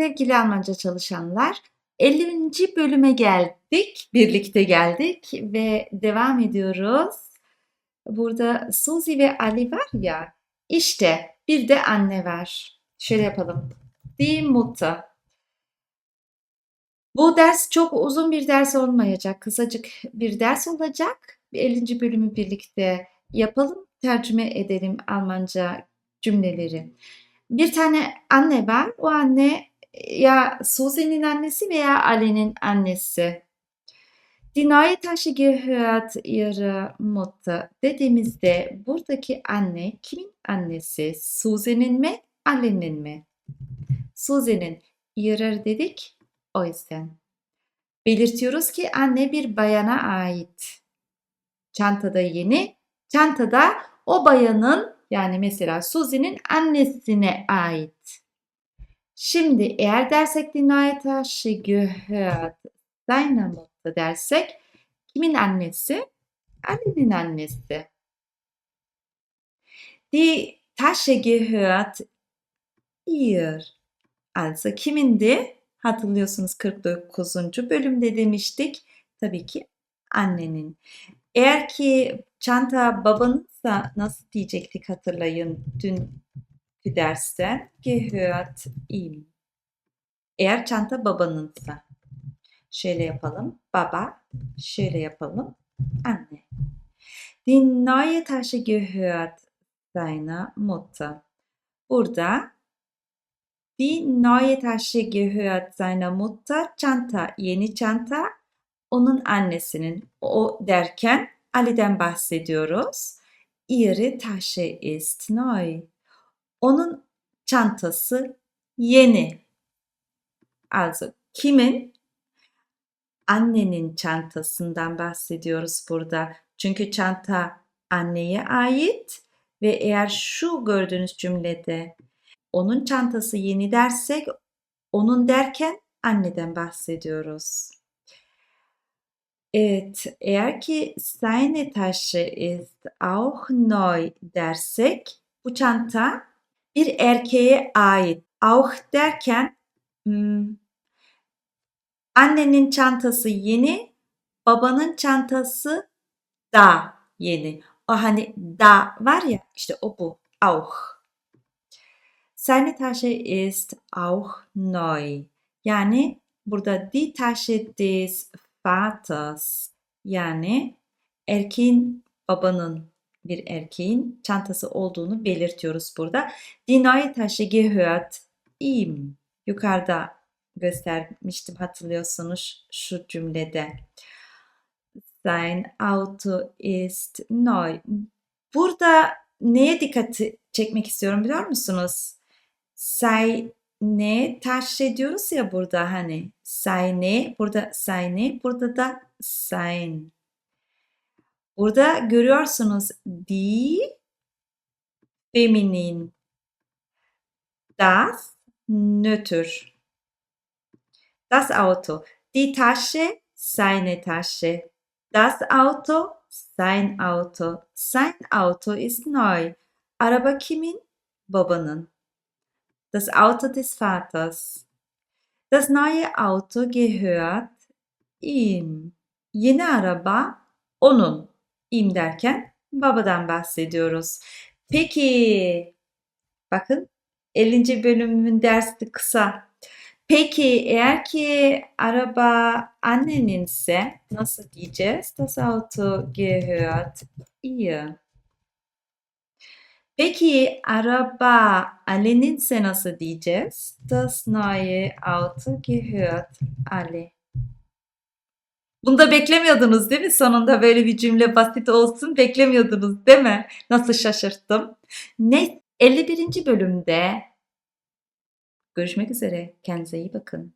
Sevgili Almanca çalışanlar, 50. bölüme geldik, birlikte geldik ve devam ediyoruz. Burada Suzy ve Ali var ya, işte bir de anne var. Şöyle yapalım. Die Mutter. Bu ders çok uzun bir ders olmayacak, kısacık bir ders olacak. 50. bölümü birlikte yapalım, tercüme edelim Almanca cümleleri. Bir tane anne var. O anne ya Suzy'nin annesi veya Ali'nin annesi. Die neue Tasche gehört ihrer Mutter dediğimizde buradaki anne kimin annesi? Suzy'nin mi? Ali'nin mi? Suzy'nin ihrer dedik. O yüzden. Belirtiyoruz ki anne bir bayana ait. Çantada yeni. Çantada o bayanın yani mesela Suzy'nin annesine ait. Şimdi eğer dersek die neue Tasche gehört seiner Mutter dersek kimin annesi? Ali'nin annesi. Die Tasche gehört ihr. Also kimindi? Hatırlıyorsunuz 49. bölümde demiştik. Tabii ki annenin. Eğer ki çanta babanınsa nasıl diyecektik hatırlayın dünkü dersten. Gehört ihm. Eğer çanta babanınsa. Şöyle yapalım. Baba. Şöyle yapalım. Anne. Die neue Tasche gehört seiner Mutter. Burada Die neue Tasche gehört seiner Mutter. Çanta, yeni çanta onun annesinin. O derken Ali'den bahsediyoruz. Ihre Tasche ist neu. Onun çantası yeni. Also kimin? Annenin çantasından bahsediyoruz burada. Çünkü çanta anneye ait ve eğer şu gördüğünüz cümlede onun çantası yeni dersek onun derken anneden bahsediyoruz. Evet, eğer ki seine Tasche ist auch neu dersek bu çanta bir erkeğe ait. Auch derken hmm, annenin çantası yeni, babanın çantası da yeni. O hani da var ya işte o bu. Auch. Seine Tasche ist auch neu. Yani burada die Tasche des Vaters yani erkeğin babanın bir erkeğin çantası olduğunu belirtiyoruz burada. Neue Tasche gehört ihm. Yukarıda göstermiştim hatırlıyorsunuz şu cümlede. Sein Auto ist neu. Burada neye dikkat çekmek istiyorum biliyor musunuz? Seine Tasche diyoruz ya burada hani seine, burada seine, burada da sein. Burada görüyorsunuz die feminin das nötr. Das Auto. Die Tasche, seine Tasche. Das Auto, sein Auto. Sein Auto ist neu. Araba kimin? Babanın. Das Auto des Vaters. Das neue Auto gehört ihm. Yeni araba onun. İm derken babadan bahsediyoruz. Peki bakın 50. bölümün dersi kısa. Peki eğer ki araba anneninse nasıl diyeceğiz? Das Auto gehört ihr. Peki araba Ali'ninse nasıl diyeceğiz? Das neue Auto gehört Ali. Bunu da beklemiyordunuz değil mi? Sonunda böyle bir cümle basit olsun beklemiyordunuz değil mi? Nasıl şaşırttım. Ne 51. bölümde görüşmek üzere. Kendinize iyi bakın.